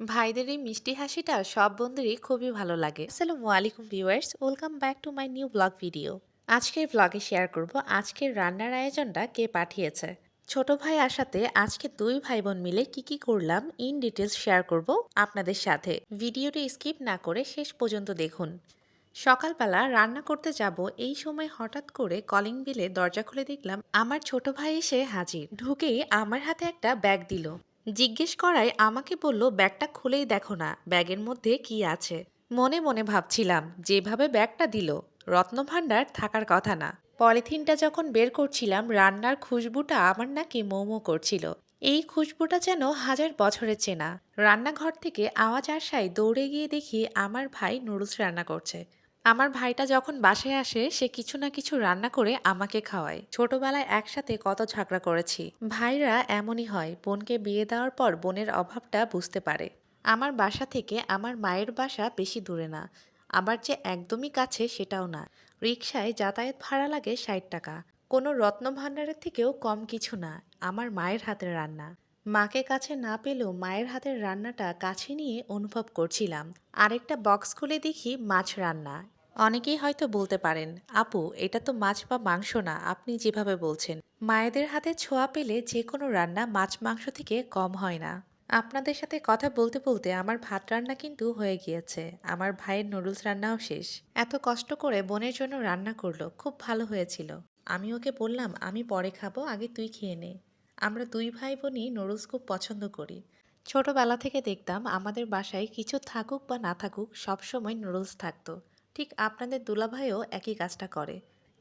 ভাইদের এই মিষ্টি হাসিটা সব বন্ধুরই খুবই ভালো লাগে। আসসালামু আলাইকুম viewers, welcome back to my new vlog video. আজকের ব্লগে শেয়ার করব আজকের রান্নার আয়োজনটা কে পাঠিয়েছে। ছোট ভাই আসাতে আজকে দুই ভাই বোন মিলে কি কি করলাম ইন ডিটেলস শেয়ার করব আপনাদের সাথে। ভিডিওটি স্কিপ না করে শেষ পর্যন্ত দেখুন। সকালবেলা রান্না করতে যাব এই সময় হঠাৎ করে কলিং বিলে দরজা খুলে দেখলাম আমার ছোট ভাই এসে হাজির। ঢুকেই আমার হাতে একটা ব্যাগ দিল। জিজ্ঞেস করায় আমাকে বলল, ব্যাগটা খুলেই দেখো না, ব্যাগের মধ্যে কি আছে? মনে মনে ভাবছিলাম, যেভাবে ব্যাগটা দিল, রত্নভাণ্ডার থাকার কথা না। পলিথিনটা যখন বের করছিলাম, রান্নার খুশবুটা আমার নাকি মোমো করছিল। এই খুশবুটা যেন হাজার বছরের চেনা। রান্নাঘর থেকে আওয়াজ আসায় দৌড়ে গিয়ে দেখি আমার ভাই নুডলস রান্না করছে। আমার ভাইটা যখন বাসায় আসে, সে কিছু না কিছু রান্না করে আমাকে খাওয়ায়। ছোটবেলায় একসাথে কত ঝগড়া করেছি। ভাইরা এমনই হয়, বোনকে বিয়ে দেওয়ার পর বোনের অভাবটা বুঝতে পারে। আমার বাসা থেকে আমার মায়ের বাসা বেশি দূরে না। আবার যে একদমই কাছে সেটাও না। রিকশায় যাতায়াত ভাড়া লাগে ষাট টাকা। কোনো রত্নভাণ্ডারের থেকেও কম কিছু না। আমার মায়ের হাতের রান্না। মাকে কাছে না পেলেও মায়ের হাতের রান্নাটা কাছে নিয়ে অনুভব করছিলাম। আরেকটা বক্স খুলে দেখি মাছ রান্না। অনেকেই হয়তো বলতে পারেন, আপু, এটা তো মাছ বা মাংস না, আপনি যেভাবে বলছেন। মায়েদের হাতে ছোঁয়া পেলে যে কোনো রান্না মাছ মাংস থেকে কম হয় না। আপনাদের সাথে কথা বলতে বলতে আমার ভাত রান্না কিন্তু হয়ে গিয়েছে। আমার ভাইয়ের নুডলস রান্নাও শেষ। এত কষ্ট করে বোনের জন্য রান্না করল, খুব ভালো হয়েছিল। আমি ওকে বললাম, আমি পরে খাব, আগে তুই খেয়ে নে। আমরা দুই ভাই বোনই নুডলস খুব পছন্দ করি। ছোটোবেলা থেকে দেখতাম আমাদের বাসায় কিছু থাকুক বা না থাকুক সবসময় নুডলস থাকতো। ঠিক আপনাদের দুলাভাইও একই কাজটা করে।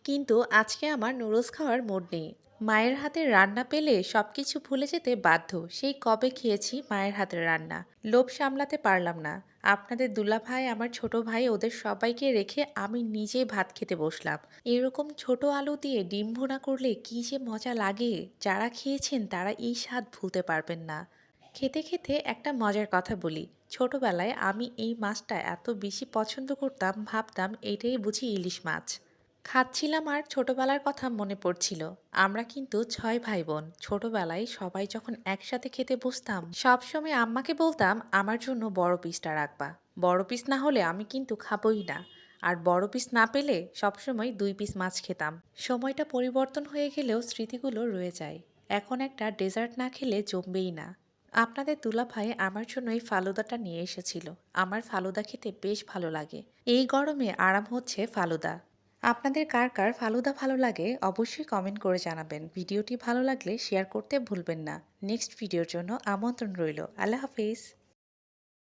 কিন্তু আজকে আমার নুডলস খাওয়ার মুড নেই। মায়ের হাতের রান্না পেলে সব কিছু ভুলে যেতে বাধ্য। সেই কবে খেয়েছি মায়ের হাতের রান্না? লোভ সামলাতে পারলাম না। আপনাদের দুলা ভাই, আমার ছোট ভাই, ওদের সবাইকে রেখে আমি নিজেই ভাত খেতে বসলাম। এরকম ছোট আলু দিয়ে ডিম ভুনা করলে কী যে মজা লাগে? যারা খেয়েছেন তারা এই স্বাদ ভুলতে পারবেন না। খেতে খেতে একটা মজার কথা বলি। ছোটবেলায় আমি এই মাছটা এত বেশি পছন্দ করতাম, ভাবতাম এটাই বুঝি ইলিশ মাছ। খাচ্ছিলাম আর ছোটবেলার কথা মনে পড়ছিল। আমরা কিন্তু ছয় ভাই বোন ছোটবেলায় সবাই যখন একসাথে খেতে বসতাম, সবসময় আম্মাকে বলতাম, আমার জন্য বড় পিসটা রাখবা। বড় পিস না হলে আমি কিন্তু খাবই না। আর বড় পিস না পেলে সবসময় দুই পিস মাছ খেতাম। সময়টা পরিবর্তন হয়ে গেলেও স্মৃতিগুলো রয়ে যায়। এখন একটা ডেজার্ট না খেলে জমবেই না। আপনাদের দুলাভাই আমার জন্য এই ফালুদাটা নিয়ে এসেছিল। আমার ফালুদা খেতে বেশ ভালো লাগে। এই গরমে আরাম হচ্ছে ফালুদা। আপনাদের কার কার ফালুদা ভালো লাগে, অবশ্যই কমেন্ট করে জানাবেন। ভিডিওটি ভালো লাগলে শেয়ার করতে ভুলবেন না। নেক্সট ভিডিওর জন্য আমন্ত্রণ রইল। আল্লাহ হাফিজ।